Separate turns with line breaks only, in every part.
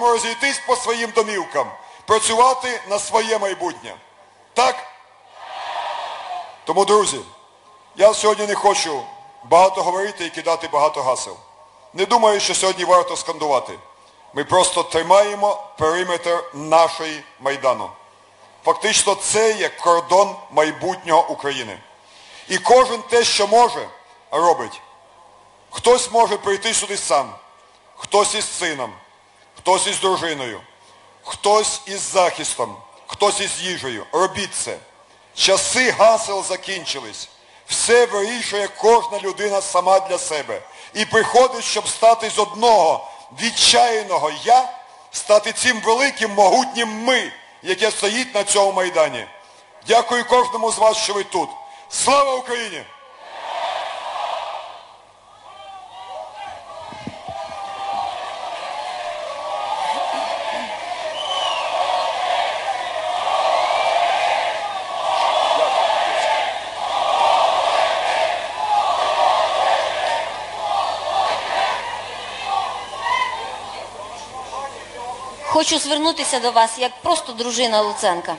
можемо розійтись по своїм домівкам, працювати на своє майбутнє. Так? Тому, друзі, я сьогодні не хочу багато говорити і кидати багато гасел. Не думаю, що сьогодні варто скандувати. Ми просто тримаємо периметр нашої Майдану. Фактично це є кордон майбутнього України. І кожен те, що може, робить. Хтось може прийти сюди сам, хтось із сином, хтось із дружиною, хтось із захистом, хтось із їжею. Робіть це. Часи гасел закінчились. Все вирішує кожна людина сама для себе. І приходить, щоб стати з одного відчаяного я, стати цим великим могутнім ми, яке стоїть на цьому майдані. Дякую кожному з вас, що ви тут. Слава Україні!
Хочу звернутися до вас як просто дружина Луценка.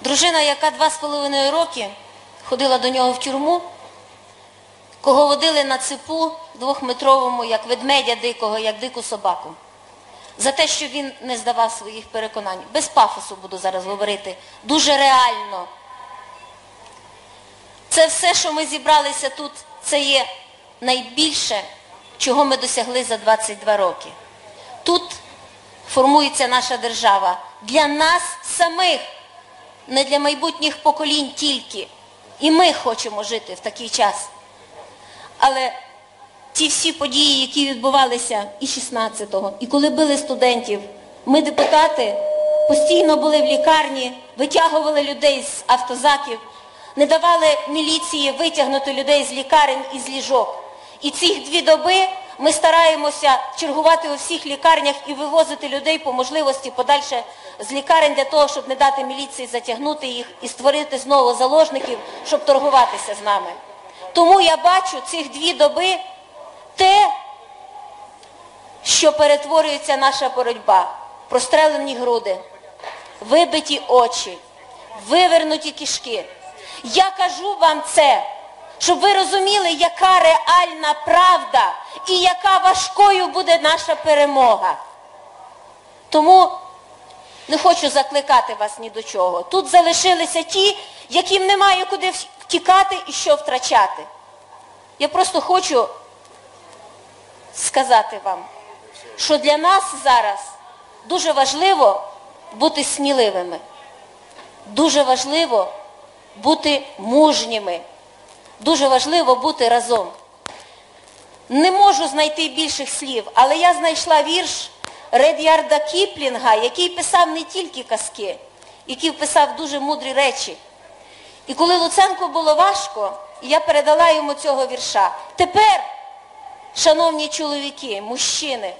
Дружина, яка два з половиною роки ходила до нього в тюрму, кого водили на цепу двохметровому, як ведмедя дикого, як дику собаку. За те, що він не здавав своїх переконань. Без пафосу буду зараз говорити. Дуже реально. Це все, що ми зібралися тут, це є найбільше, чого ми досягли за 22 роки. Тут формується наша держава для нас самих, не для майбутніх поколінь тільки. І ми хочемо жити в такий час. Але ті всі події, які відбувалися і 16-го, і коли били студентів, ми, депутати, постійно були в лікарні, витягували людей з автозаків, не давали міліції витягнути людей з лікарень і з ліжок. І ці дві доби ми стараємося чергувати у всіх лікарнях і вивозити людей по можливості подальше з лікарень для того, щоб не дати міліції затягнути їх і створити знову заложників, щоб торгуватися з нами. Тому я бачу цих дві доби те, що перетворюється наша боротьба. Прострелені груди, вибиті очі, вивернуті кишки. Я кажу вам це, щоб ви розуміли, яка реальна правда і яка важкою буде наша перемога. Тому не хочу закликати вас ні до чого. Тут залишилися ті, яким немає куди втікати і що втрачати. Я просто хочу сказати вам, що для нас зараз дуже важливо бути сміливими, дуже важливо бути мужніми, дуже важливо бути разом. Не можу знайти більших слів, але я знайшла вірш Редярда Кіплінга, який писав не тільки казки, який писав дуже мудрі речі. І коли Луценку було важко, я передала йому цього вірша. Тепер, шановні чоловіки, мужчини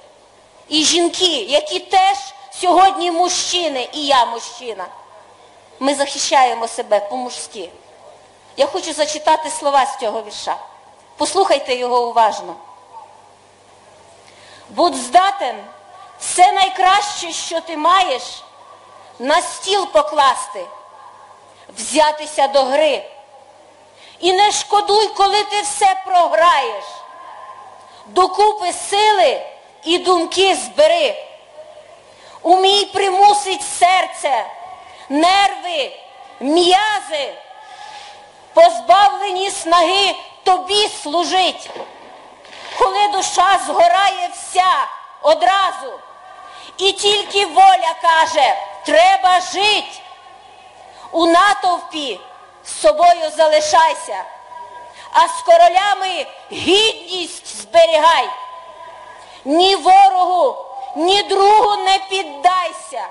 і жінки, які теж сьогодні мужчини, і я мужчина, ми захищаємо себе по-мужськи. Я хочу зачитати слова з цього вірша. Послухайте його уважно. Будь здатен все найкраще, що ти маєш, на стіл покласти, взятися до гри. І не шкодуй, коли ти все програєш. Докупи сили і думки збери. Умій примусить серце, нерви, м'язи, позбавлені снаги тобі служить. Коли душа згорає вся одразу, і тільки воля каже, треба жить. У натовпі з собою залишайся, а з королями гідність зберігай. Ні ворогу, ні другу не піддайся,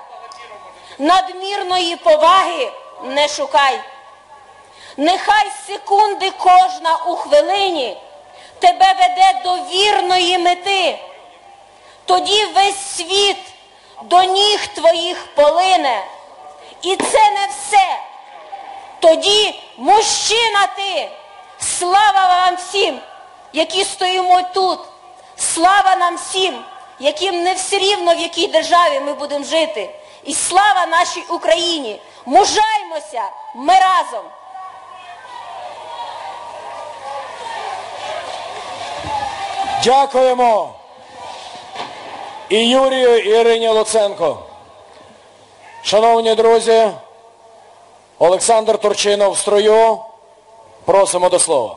надмірної поваги не шукай. Нехай секунди кожна у хвилині тебе веде до вірної мети. Тоді весь світ до ніг твоїх полине. І це не все. Тоді мужчина ти. Слава вам всім, які стоїмо тут. Слава нам всім, яким не все рівно, в якій державі ми будемо жити. І слава нашій Україні! Мужаймося! Ми разом!
Дякуємо і Юрію, і Ірині Луценко. Шановні друзі, Олександр Турчинов в строю. Просимо до слова.